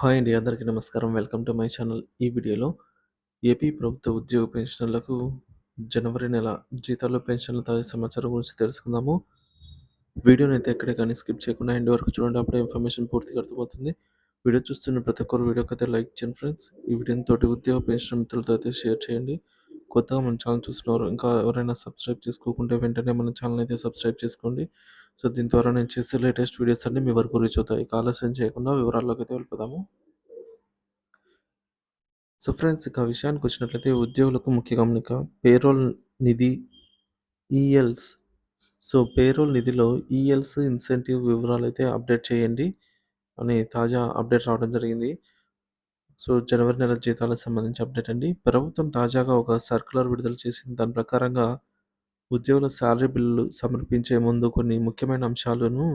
Hi అండి అందరికీ నమస్కారం. Welcome to my channel. ఈ వీడియోలో ఏపీ ప్రభుత్వ ఉద్యోగ పెన్షనర్లకు జనవరి నెల జీతాలు పెన్షన్ల తాజా సమాచారం గురించి తెలుసుకుందాము. వీడియోని అయితే ఎక్కడే కానీ స్కిప్ చేయకుండా ఎండ్ వరకు చూడండి అప్పుడే ఇన్ఫర్మేషన్ పూర్తిగా అర్థమవుతుంది. వీడియో చూస్తున్న ప్రతి ఒక్కరు వీడియోకి అయితే లైక్ చేయండి ఫ్రెండ్స్. ఈ వీడియోని తోటి ఉద్యోగ పెన్షన్ మిత్రులతో అయితే షేర్ చేయండి. కొత్తగా మన ఛానల్ చూస్తున్నారు ఇంకా ఎవరైనా సబ్స్క్రైబ్ చేసుకోకుంటే వెంటనే మన ఛానల్ అయితే సబ్స్క్రైబ్ చేసుకోండి. సో దీని ద్వారా నేను చేసే లేటెస్ట్ వీడియోస్ అన్ని మీ వరకు రీచ్ అవుతాయి. ఇక ఆలస్యం చేయకుండా వివరాల్లోకి అయితే వెళ్ళిపోదాము. సో ఫ్రెండ్స్ ఇక విషయానికి వచ్చినట్లయితే ఉద్యోగులకు ముఖ్య గమనిక పేరోల్ నిధి ఈఎల్స్ సో పేరోల్ నిధిలో ఈఎల్స్ ఇన్సెంటివ్ వివరాలు అయితే అప్డేట్ చేయండి. అని తాజా అప్డేట్ రావడం జరిగింది. సో జనవరి నెల జీతాలకు సంబంధించి అప్డేట్ అండి. ప్రభుత్వం తాజాగా ఒక సర్క్యులర్ విడుదల చేసింది. దాని ప్రకారంగా ఉద్యోగుల శాలరీ బిల్లులు సమర్పించే ముందు కొన్ని ముఖ్యమైన అంశాలను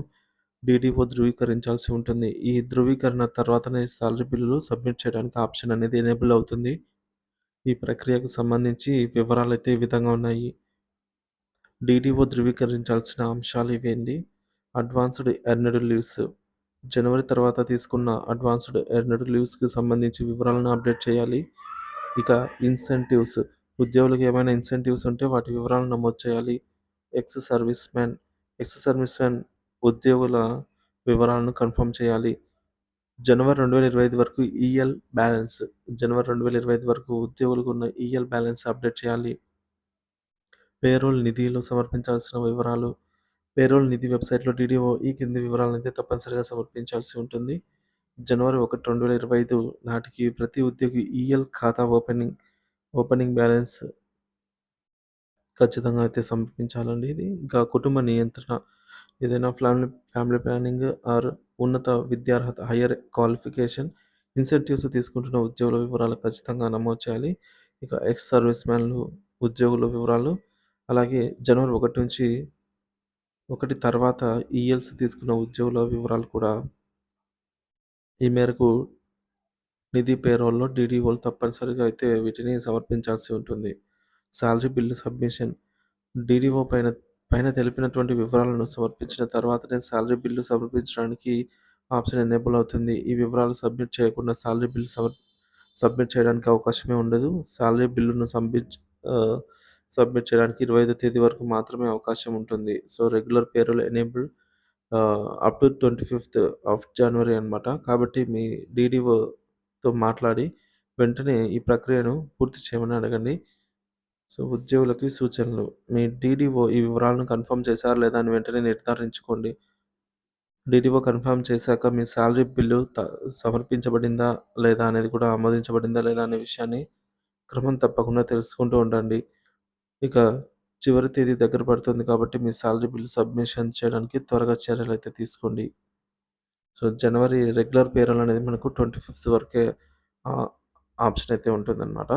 డీడీఓ ధృవీకరించాల్సి ఉంటుంది. ఈ ధృవీకరణ తర్వాతనే శాలరీ బిల్లులు సబ్మిట్ చేయడానికి ఆప్షన్ అనేది ఎనేబుల్ అవుతుంది. ఈ ప్రక్రియకు సంబంధించి వివరాలు అయితే ఈ విధంగా ఉన్నాయి. డీడీఓ ధృవీకరించాల్సిన అంశాలు ఇవేంటి? అడ్వాన్స్డ్ ఎర్నడ్ లీవ్స్ జనవరి తర్వాత తీసుకున్న అడ్వాన్స్డ్ ఎర్నడ్ లీవ్స్కి సంబంధించి వివరాలను అప్డేట్ చేయాలి. ఇక ఇన్సెంటివ్స్ ఉద్యోగులకు ఏమైనా ఇన్సెంటివ్స్ ఉంటే వాటి వివరాలను నమోదు చేయాలి. Ex service man ex service man ఉద్యోగుల వివరాలను కన్ఫర్మ్ చేయాలి. జనవరి రెండు వేల ఇరవై ఐదు వరకు ఈఎల్ బ్యాలెన్స్ జనవరి రెండు వేల ఇరవై ఐదు వరకు ఉద్యోగులకు ఉన్న ఈఎల్ బ్యాలెన్స్ అప్డేట్ చేయాలి. పేరోల్ నిధిలో సమర్పించాల్సిన వివరాలు పేరోల్ నిధి వెబ్సైట్లో డీడీఓ ఈ కింది వివరాలను అయితే తప్పనిసరిగా సమర్పించాల్సి ఉంటుంది. జనవరి ఒకటి రెండు వేల ఇరవై ఐదు నాటికి ప్రతి ఉద్యోగి ఈఎల్ ఖాతా ఓపెనింగ్ ఓపెనింగ్ బ్యాలెన్స్ ఖచ్చితంగా అయితే సమర్పించాలండి ఇది. ఇంకా కుటుంబ నియంత్రణ ఏదైనా ఫ్యామిలీ ఫ్యామిలీ ప్లానింగ్ ఆర్ ఉన్నత విద్యార్హత హయ్యర్ క్వాలిఫికేషన్ ఇన్సెంటివ్స్ తీసుకుంటున్న ఉద్యోగుల వివరాలు ఖచ్చితంగా నమోదు చేయాలి. ఇక ఎక్స్ సర్వీస్ మ్యాన్లు ఉద్యోగుల వివరాలు అలాగే జనవరి ఒకటి నుంచి ఒకటి తర్వాత ఈఎల్స్ తీసుకున్న ఉద్యోగుల వివరాలు కూడా ఈ మేరకు నిధి పేరోల్లో డీడీఓలు తప్పనిసరిగా అయితే వీటిని సమర్పించాల్సి ఉంటుంది. శాలరీ బిల్లు సబ్మిషన్ డీడీఓ పైన పైన తెలిపినటువంటి వివరాలను సమర్పించిన తర్వాతనే శాలరీ బిల్లు సమర్పించడానికి ఆప్షన్ ఎనేబుల్ అవుతుంది. ఈ వివరాలు సబ్మిట్ చేయకుండా శాలరీ బిల్లు సమర్ సబ్మిట్ చేయడానికి అవకాశమే ఉండదు. శాలరీ బిల్లును సబ్మిట్ సబ్మిట్ చేయడానికి ఇరవై ఐదో తేదీ వరకు మాత్రమే అవకాశం ఉంటుంది. So regular payroll enable up to twenty fifth of January అనమాట కాబట్టి మీ డీడీఓతో మాట్లాడి వెంటనే ఈ ప్రక్రియను పూర్తి చేయమని అడగండి. సో ఉద్యోగులకి సూచనలు. మీ డీడీఓ ఈ వివరాలను కన్ఫర్మ్ చేశారా లేదా అని వెంటనే నిర్ధారించుకోండి. డీడీఓ కన్ఫర్మ్ చేశాక మీ శాలరీ బిల్లు సమర్పించబడిందా లేదా అనేది కూడా ఆమోదించబడిందా లేదా అనే విషయాన్ని క్రమం తప్పకుండా తెలుసుకుంటూ ఉండండి. ఇక చివరి తేదీ దగ్గర పడుతుంది కాబట్టి మీ శాలరీ బిల్ సబ్మిషన్ చేయడానికి త్వరగా చర్యలు అయితే తీసుకోండి. సో జనవరి రెగ్యులర్ పేరోల్ అనేది మనకు ట్వంటీ ఫిఫ్త్ వరకే ఆప్షన్ అయితే ఉంటుందన్నమాట.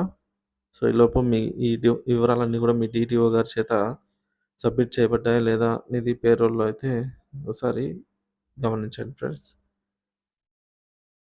సో ఈలోపు మీ ఈ వివరాలన్నీ కూడా మీ డీటీఓ గారి చేత సబ్మిట్ చేయబడ్డాయా లేదా నిధి పేరోల్లో అయితే ఒకసారి గమనించండి ఫ్రెండ్స్.